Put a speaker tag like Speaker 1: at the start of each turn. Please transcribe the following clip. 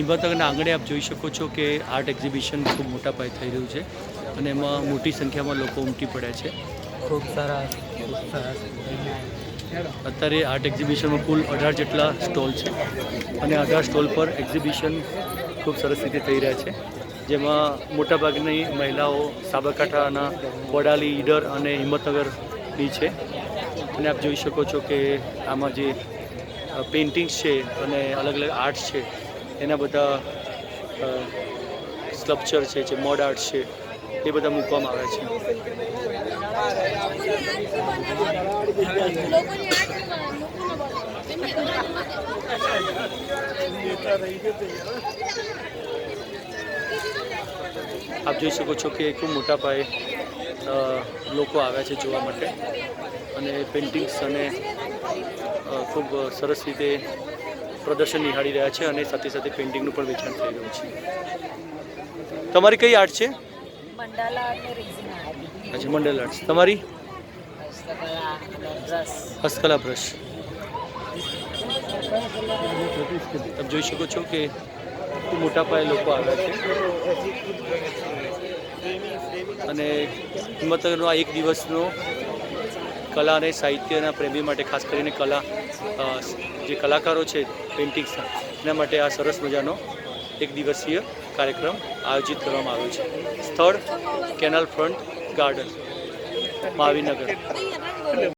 Speaker 1: હિંમતનગરના આંગણે આપ જોઈ શકો છો કે આર્ટ એક્ઝિબિશન ખૂબ મોટા પાયે થઈ રહ્યું છે અને એમાં મોટી સંખ્યામાં લોકો ઉમટી પડ્યા છે.
Speaker 2: ખૂબ સારા
Speaker 1: અત્યારે આર્ટ એક્ઝિબિશનમાં કુલ અઢાર જેટલા સ્ટોલ છે અને અઢાર સ્ટોલ પર એક્ઝિબિશન ખૂબ સરસ રીતે થઈ રહ્યા છે. જેમાં મોટાભાગની મહિલાઓ સાબરકાંઠાના વડાલી ઈડર અને હિંમતનગરની છે. અને આપ જોઈ શકો છો કે આમાં જે પેઇન્ટિંગ્સ છે અને અલગ અલગ આર્ટ્સ છે એના બધા સ્કલ્પચર છે, જે મોડ આર્ટ છે, એ બધા મૂકવામાં આવ્યા છે. આપ જોઈ શકો છો કે ખૂબ મોટા પાયે લોકો આવ્યા છે જોવા માટે. અને પેઇન્ટિંગ્સ અને ખૂબ સરસ રીતે પ્રદર્શન નિહાળી રહ્યા છે અને સાથે સાથે પેઇન્ટિંગનું પણ વેચાણ થઈ રહ્યું છે. તમારી કઈ આર્ટ છે? અચ્છા મંડલ આર્ટ્સ તમારી?
Speaker 3: હસ્તકલા
Speaker 1: બ્રશ. તમે જોઈ શકો છો કે મોટા પાયે લોકો આવ્યા છે. અને હિંમતનગરનો આ એક દિવસનો કલા અને સાહિત્યના પ્રેમી માટે, ખાસ કરીને કલા જે કલાકારો છે પેઇન્ટિંગ્સના એના માટે આ સરસ મજાનો એક દિવસીય કાર્યક્રમ આયોજિત કરવામાં આવ્યો છે. સ્થળ, કેનાલ ફ્રન્ટ ગાર્ડન મહાવીનગર